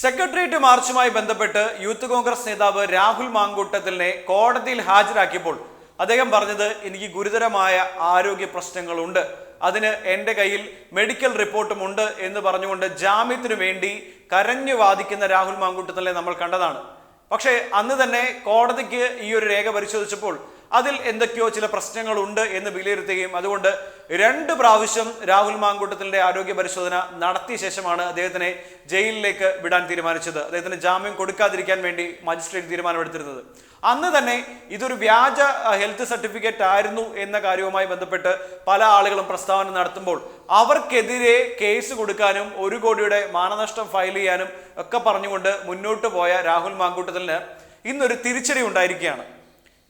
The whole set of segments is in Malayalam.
സെക്രട്ടേറിയറ്റ് മാർച്ചുമായി ബന്ധപ്പെട്ട് യൂത്ത് കോൺഗ്രസ് നേതാവ് രാഹുൽ മാങ്കൂട്ടത്തിലിനെ കോടതിയിൽ ഹാജരാക്കിയപ്പോൾ അദ്ദേഹം പറഞ്ഞത് എനിക്ക് ഗുരുതരമായ ആരോഗ്യ പ്രശ്നങ്ങളുണ്ട്. അതിന് എന്റെ കയ്യിൽ മെഡിക്കൽ റിപ്പോർട്ടും ഉണ്ട് എന്ന് പറഞ്ഞുകൊണ്ട് ജാമ്യത്തിനു വേണ്ടി കരഞ്ഞു വാദിക്കുന്ന രാഹുൽ മാങ്കൂട്ടത്തിലെ നമ്മൾ കണ്ടതാണ്. പക്ഷേ അന്ന് തന്നെ കോടതിക്ക് ഈ ഒരു രേഖ പരിശോധിച്ചപ്പോൾ അതിൽ എന്തൊക്കെയോ ചില പ്രശ്നങ്ങളുണ്ട് എന്ന് വിലയിരുത്തുകയും അതുകൊണ്ട് രണ്ട് പ്രാവശ്യം രാഹുൽ മാങ്കൂട്ടത്തിന്റെ ആരോഗ്യ പരിശോധന നടത്തിയ ശേഷമാണ് അദ്ദേഹത്തിനെ ജയിലിലേക്ക് വിടാൻ തീരുമാനിച്ചത്. അദ്ദേഹത്തിന് ജാമ്യം കൊടുക്കാതിരിക്കാൻ വേണ്ടി മജിസ്ട്രേറ്റ് തീരുമാനമെടുത്തിരുന്നത്. അന്ന് തന്നെ ഇതൊരു വ്യാജ ഹെൽത്ത് സർട്ടിഫിക്കറ്റ് ആയിരുന്നു എന്ന കാര്യവുമായി ബന്ധപ്പെട്ട് പല ആളുകളും പ്രസ്താവന നടത്തുമ്പോൾ അവർക്കെതിരെ കേസ് കൊടുക്കാനും ഒരു കോടിയുടെ മാനനഷ്ടം ഫയൽ ചെയ്യാനും ഒക്കെ പറഞ്ഞുകൊണ്ട് മുന്നോട്ട് പോയ രാഹുൽ മാങ്കൂട്ടത്തിന് ഇന്നൊരു തിരിച്ചടി ഉണ്ടായിരിക്കുകയാണ്.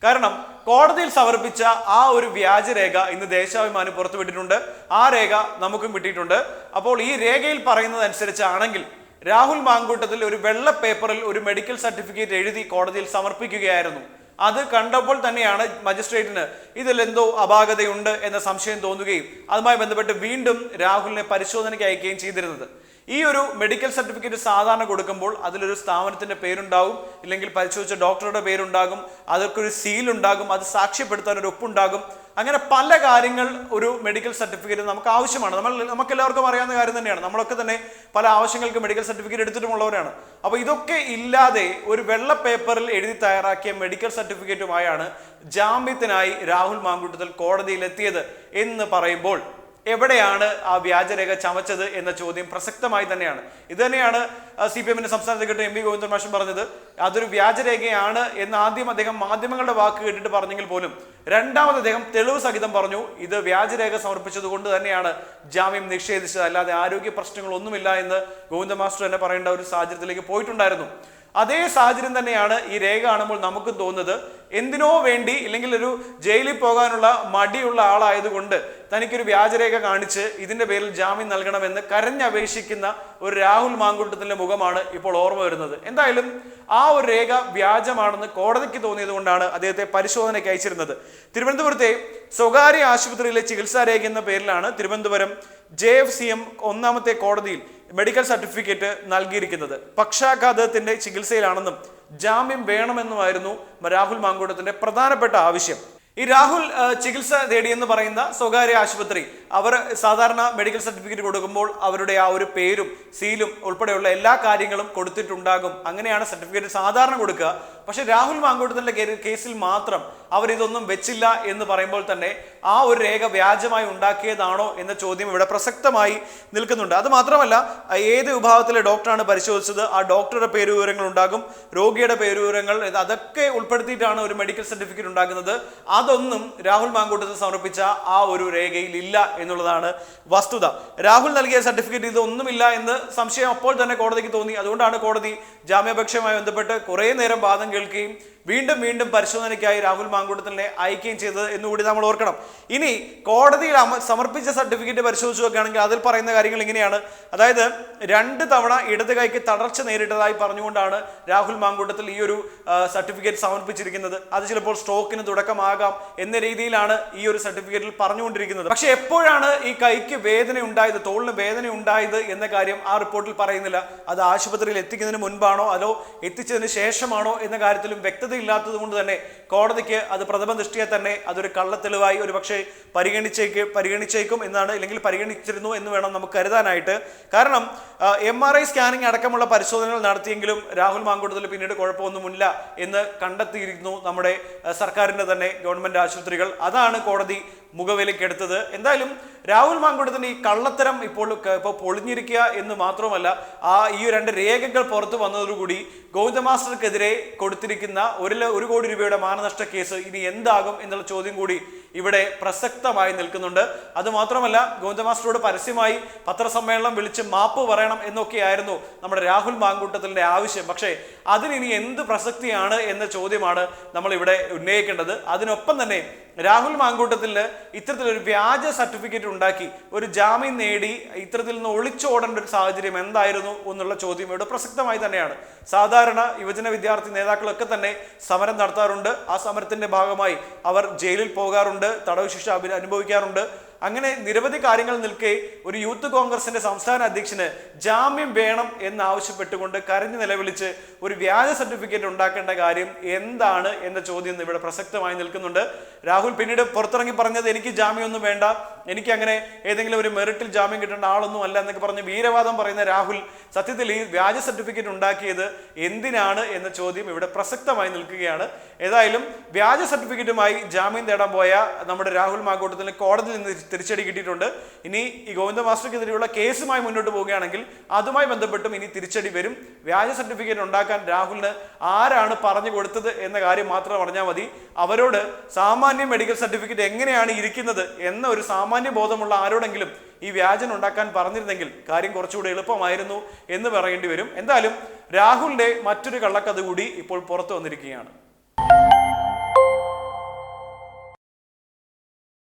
കാരണം കോടതിയിൽ സമർപ്പിച്ച ആ ഒരു വ്യാജരേഖ ഇന്ന് ദേശാഭിമാനി പുറത്തുവിട്ടിട്ടുണ്ട്. ആ രേഖ നമുക്കും കിട്ടിയിട്ടുണ്ട്. അപ്പോൾ ഈ രേഖയിൽ പറയുന്നതനുസരിച്ചാണെങ്കിൽ രാഹുൽ മാങ്കൂട്ടത്തിൽ ഒരു വെള്ള പേപ്പറിൽ ഒരു മെഡിക്കൽ സർട്ടിഫിക്കറ്റ് എഴുതി കോടതിയിൽ സമർപ്പിക്കുകയായിരുന്നു. അത് കണ്ടപ്പോൾ തന്നെയാണ് മജിസ്ട്രേറ്റിന് ഇതിൽ എന്തോ അപാകതയുണ്ട് എന്ന സംശയം തോന്നുകയും അതുമായി ബന്ധപ്പെട്ട് വീണ്ടും രാഹുലിനെ പരിശോധനയ്ക്ക് അയക്കുകയും ചെയ്തിരുന്നത്. ഈ ഒരു മെഡിക്കൽ സർട്ടിഫിക്കറ്റ് സാധാരണ കൊടുക്കുമ്പോൾ അതിലൊരു സ്ഥാപനത്തിന്റെ പേരുണ്ടാകും ഇല്ലെങ്കിൽ പരിശോധിച്ച ഡോക്ടറുടെ പേരുണ്ടാകും അതൊക്കെ സീൽ ഉണ്ടാകും അത് സാക്ഷ്യപ്പെടുത്താൻ ഒരു ഒപ്പുണ്ടാകും. അങ്ങനെ പല കാര്യങ്ങൾ ഒരു മെഡിക്കൽ സർട്ടിഫിക്കറ്റ് നമുക്ക് ആവശ്യമാണ്. നമ്മൾ നമുക്ക് എല്ലാവർക്കും അറിയാവുന്ന കാര്യം തന്നെയാണ്. നമ്മളൊക്കെ തന്നെ പല ആവശ്യങ്ങൾക്ക് മെഡിക്കൽ സർട്ടിഫിക്കറ്റ് എടുത്തിട്ടുമുള്ളവരാണ്. അപ്പോൾ ഇതൊക്കെ ഇല്ലാതെ ഒരു വെള്ള പേപ്പറിൽ എഴുതി തയ്യാറാക്കിയ മെഡിക്കൽ സർട്ടിഫിക്കറ്റുമായാണ് ജാമ്യത്തിനായി രാഹുൽ മാങ്കൂട്ടത്തിൽ കോടതിയിലെത്തിയത് എന്ന് പറയുമ്പോൾ എവിടെയാണ് ആ വ്യാജരേഖ ചമച്ചത് എന്ന ചോദ്യം പ്രസക്തമായി തന്നെയാണ്. ഇത് തന്നെയാണ് സി പി എമ്മിന്റെ സംസ്ഥാന സെക്രട്ടറി എം വി ഗോവിന്ദൻ മാഷൻ പറഞ്ഞത്. അതൊരു വ്യാജരേഖയാണ് എന്ന് ആദ്യം അദ്ദേഹം മാധ്യമങ്ങളുടെ വാക്ക് കേട്ടിട്ട് പറഞ്ഞെങ്കിൽ പോലും രണ്ടാമത് അദ്ദേഹം തെളിവ് സഹിതം പറഞ്ഞു ഇത് വ്യാജരേഖ സമർപ്പിച്ചത് കൊണ്ട് തന്നെയാണ് ജാമ്യം നിഷേധിച്ചത്. അല്ലാതെ ആരോഗ്യ പ്രശ്നങ്ങളൊന്നുമില്ല എന്ന് ഗോവിന്ദ മാസ്റ്റർ തന്നെ പറയേണ്ട ഒരു സാഹചര്യത്തിലേക്ക് പോയിട്ടുണ്ടായിരുന്നു. അതേ സാഹചര്യം തന്നെയാണ് ഈ രേഖ കാണുമ്പോൾ നമുക്കും തോന്നുന്നത്. എന്തിനോ വേണ്ടി ഇല്ലെങ്കിൽ ഒരു ജയിലിൽ പോകാനുള്ള മടിയുള്ള ആളായതുകൊണ്ട് തനിക്കൊരു വ്യാജരേഖ കാണിച്ച് ഇതിന്റെ പേരിൽ ജാമ്യം നൽകണമെന്ന് കരഞ്ഞപേക്ഷിക്കുന്ന ഒരു രാഹുൽ മാങ്കുട്ടത്തിന്റെ മുഖമാണ് ഇപ്പോൾ ഓർമ്മ വരുന്നത്. എന്തായാലും ആ ഒരു രേഖ വ്യാജമാണെന്ന് കോടതിക്ക് തോന്നിയതുകൊണ്ടാണ് അദ്ദേഹത്തെ പരിശോധനയ്ക്ക് അയച്ചിരുന്നത്. തിരുവനന്തപുരത്തെ സ്വകാര്യ ആശുപത്രിയിലെ ചികിത്സാ രേഖ എന്ന പേരിലാണ് Thiruvananthapuram J F C M ഒന്നാമത്തെ കോടതിയിൽ മെഡിക്കൽ സർട്ടിഫിക്കറ്റ് നൽകിയിരിക്കുന്നത്. പക്ഷാഘാതത്തിന്റെ ചികിത്സയിലാണെന്നും ജാമ്യം വേണമെന്നുമായിരുന്നു രാഹുൽ മാങ്കൂട്ടത്തിന്റെ പ്രധാനപ്പെട്ട ആവശ്യം. ഈ രാഹുൽ ചികിത്സ തേടിയെന്ന് പറയുന്ന സ്വകാര്യ ആശുപത്രി അവർ സാധാരണ മെഡിക്കൽ സർട്ടിഫിക്കറ്റ് കൊടുക്കുമ്പോൾ അവരുടെ ആ ഒരു പേരും സീലും ഉൾപ്പെടെയുള്ള എല്ലാ കാര്യങ്ങളും കൊടുത്തിട്ടുണ്ടാകും. അങ്ങനെയാണ് സർട്ടിഫിക്കറ്റ് സാധാരണ കൊടുക്കുക. പക്ഷെ രാഹുൽ മാങ്കൂട്ടത്തിന്റെ കേസിൽ മാത്രം അവർ ഇതൊന്നും വെച്ചില്ല എന്ന് പറയുമ്പോൾ തന്നെ ആ ഒരു രേഖ വ്യാജമായി ഉണ്ടാക്കിയതാണോ എന്ന ചോദ്യം ഇവിടെ പ്രസക്തമായി നിൽക്കുന്നുണ്ട്. അത് മാത്രമല്ല ഏത് വിഭാഗത്തിലെ ഡോക്ടറാണ് പരിശോധിച്ചത്? ആ ഡോക്ടറുടെ പേരുവിവരങ്ങൾ ഉണ്ടാകും. രോഗിയുടെ പേരുവിവരങ്ങൾ വിവരങ്ങൾ അതൊക്കെ ഉൾപ്പെടുത്തിയിട്ടാണ് ഒരു മെഡിക്കൽ സർട്ടിഫിക്കറ്റ് ഉണ്ടാക്കുന്നത് അതൊന്നും രാഹുൽ മാങ്കൂട്ടത്തിന് സമർപ്പിച്ച ആ ഒരു രേഖയിൽ ഇല്ല എന്നുള്ളതാണ് വസ്തുത. രാഹുൽ നൽകിയ സർട്ടിഫിക്കറ്റ് ഇതൊന്നുമില്ല എന്ന് സംശയം അപ്പോൾ തന്നെ കോടതിക്ക് തോന്നി. അതുകൊണ്ടാണ് കോടതി ജാമ്യാപേക്ഷയുമായി ബന്ധപ്പെട്ട് കുറേ നേരം വാദം കേൾക്കുകയും വീണ്ടും വീണ്ടും പരിശോധനയ്ക്കായി രാഹുൽ മാങ്കൂട്ടത്തിനെ അയക്കുകയും ചെയ്തത് എന്നുകൂടി നമ്മൾ ഓർക്കണം. ഇനി കോടതിയിൽ സമർപ്പിച്ച സർട്ടിഫിക്കറ്റ് പരിശോധിച്ച് നോക്കുകയാണെങ്കിൽ അതിൽ പറയുന്ന കാര്യങ്ങൾ ഇങ്ങനെയാണ്. അതായത് രണ്ട് തവണ ഇടത് കൈക്ക് തളർച്ച നേരിട്ടതായി പറഞ്ഞുകൊണ്ടാണ് രാഹുൽ മാങ്കൂട്ടത്തിൽ ഈ ഒരു സർട്ടിഫിക്കറ്റ് സമർപ്പിച്ചിരിക്കുന്നത്. അത് ചിലപ്പോൾ സ്ട്രോക്കിന് തുടക്കമാകാം എന്ന രീതിയിലാണ് ഈ ഒരു സർട്ടിഫിക്കറ്റിൽ പറഞ്ഞുകൊണ്ടിരിക്കുന്നത്. പക്ഷെ എപ്പോഴാണ് ഈ കൈക്ക് വേദന ഉണ്ടായത് തോളിന് വേദന ഉണ്ടായത് എന്ന കാര്യം ആ റിപ്പോർട്ടിൽ പറയുന്നില്ല. അത് ആശുപത്രിയിൽ എത്തിക്കുന്നതിന് മുൻപാണോ അതോ എത്തിച്ചതിന് ശേഷമാണോ എന്ന കാര്യത്തിലും വ്യക്തതയില്ലാത്തത് കൊണ്ട് തന്നെ കോടതിക്ക് അത് പ്രഥമ ദൃഷ്ടിയെ തന്നെ അതൊരു കള്ളത്തെളിവായി ഒരു പക്ഷേ പരിഗണിച്ചേക്ക് പരിഗണിച്ചേക്കും എന്നാണ് അല്ലെങ്കിൽ പരിഗണിച്ചിരുന്നു എന്ന് വേണം നമുക്ക് കരുതാനായിട്ട്. കാരണം എം ആർ ഐ സ്കാനിങ് അടക്കമുള്ള പരിശോധനകൾ നടത്തിയെങ്കിലും രാഹുൽ മാങ്കൂട്ടത്തിൽ പിന്നീട് കുഴപ്പമൊന്നുമില്ല എന്ന് കണ്ടെത്തിയിരുന്നു നമ്മുടെ സർക്കാരിന്റെ തന്നെ ഗവൺമെന്റ് ആശുപത്രികൾ. അതാണ് കോടതി മുഖവിലക്കെടുത്തത്. എന്തായാലും രാഹുൽ മാങ്കൂട്ടത്തിന്റെ ഈ കള്ളത്തരം ഇപ്പോൾ ഇപ്പോൾ പൊളിഞ്ഞിരിക്കുക എന്ന് മാത്രമല്ല ആ ഈ രണ്ട് രേഖകൾ പുറത്തു വന്നതോടുകൂടി ഗോവിന്ദ മാസ്റ്റർക്കെതിരെ കൊടുത്തിരിക്കുന്ന ഒരു ഒരു കോടി രൂപയുടെ മാനനഷ്ട കേസ് ഇനി എന്താകും എന്നുള്ള ചോദ്യം കൂടി ഇവിടെ പ്രസക്തമായി നിൽക്കുന്നുണ്ട്. അതുമാത്രമല്ല ഗോവിന്ദ മാസ്റ്ററോട് പരസ്യമായി പത്രസമ്മേളനം വിളിച്ച് മാപ്പ് പറയണം എന്നൊക്കെയായിരുന്നു നമ്മുടെ രാഹുൽ മാങ്കുട്ടത്തിന്റെ ആവശ്യം. പക്ഷേ അതിനിനി എന്ത് പ്രസക്തിയാണ് എന്ന ചോദ്യമാണ് നമ്മൾ ഇവിടെ ഉന്നയിക്കേണ്ടത്. അതിനൊപ്പം തന്നെ രാഹുൽ മാങ്കൂട്ടത്തിൽ ഇത്തരത്തിലൊരു വ്യാജ സർട്ടിഫിക്കറ്റ് ഉണ്ടാക്കി ഒരു ജാമ്യം നേടി ഇത്തരത്തിൽ നിന്ന് ഒളിച്ചോടേണ്ട ഒരു സാഹചര്യം എന്തായിരുന്നു എന്നുള്ള ചോദ്യം ഇവിടെ പ്രസക്തമായി തന്നെയാണ്. സാധാരണ യുവജന വിദ്യാർത്ഥി നേതാക്കളൊക്കെ തന്നെ സമരം നടത്താറുണ്ട്. ആ സമരത്തിന്റെ ഭാഗമായി അവർ ജയിലിൽ പോകാറുണ്ട് തടവ് ശിക്ഷ അനുഭവിക്കാറുണ്ട്. അങ്ങനെ നിരവധി കാര്യങ്ങൾ നിൽക്കെ ഒരു യൂത്ത് കോൺഗ്രസിന്റെ സംസ്ഥാന അധ്യക്ഷന് ജാമ്യം വേണം എന്നാവശ്യപ്പെട്ടുകൊണ്ട് കരഞ്ഞു നിലവിളിച്ച് ഒരു വ്യാജ സർട്ടിഫിക്കറ്റ് ഉണ്ടാക്കേണ്ട കാര്യം എന്താണ് എന്ന ചോദ്യം ഇവിടെ പ്രസക്തമായി നിൽക്കുന്നുണ്ട്. രാഹുൽ പിന്നീട് പുറത്തിറങ്ങി പറഞ്ഞത് എനിക്ക് ജാമ്യമൊന്നും വേണ്ട എനിക്ക് അങ്ങനെ ഏതെങ്കിലും ഒരു മെറിറ്റിൽ ജാമ്യം കിട്ടേണ്ട ആളൊന്നും അല്ല എന്നൊക്കെ പറഞ്ഞ് വീരവാദം പറയുന്ന രാഹുൽ സത്യത്തിൽ ഈ വ്യാജ സർട്ടിഫിക്കറ്റ് ഉണ്ടാക്കിയത് എന്തിനാണ് എന്ന ചോദ്യം ഇവിടെ പ്രസക്തമായി നിൽക്കുകയാണ്. ഏതായാലും വ്യാജ സർട്ടിഫിക്കറ്റുമായി ജാമ്യം തേടാൻ പോയ നമ്മുടെ രാഹുൽ മാങ്കോട്ടത്തിന് കോടതിയിൽ നിന്ന് തിരിച്ചടി കിട്ടിയിട്ടുണ്ട്. ഇനി ഈ ഗോവിന്ദ മാസ്റ്റർക്കെതിരെയുള്ള കേസുമായി മുന്നോട്ട് പോവുകയാണെങ്കിൽ അതുമായി ബന്ധപ്പെട്ടും ഇനി തിരിച്ചടി വരും. വ്യാജ സർട്ടിഫിക്കറ്റ് ഉണ്ടാക്കാൻ രാഹുലിന് ആരാണ് പറഞ്ഞു കൊടുത്തത് എന്ന കാര്യം മാത്രം പറഞ്ഞാൽ മതി. അവരോട് സാമാന്യ മെഡിക്കൽ സർട്ടിഫിക്കറ്റ് എങ്ങനെയാണ് ഇരിക്കുന്നത് എന്ന ഒരു സാമാന്യ ബോധമുള്ള ആരോടെങ്കിലും ഈ വ്യാജൻ ഉണ്ടാക്കാൻ പറഞ്ഞിരുന്നെങ്കിൽ കാര്യം കുറച്ചുകൂടി എളുപ്പമായിരുന്നു എന്ന് പറയേണ്ടി വരും. എന്തായാലും രാഹുലിന്റെ മറ്റൊരു കള്ളക്കഥ കൂടി ഇപ്പോൾ പുറത്തു വന്നിരിക്കുകയാണ്.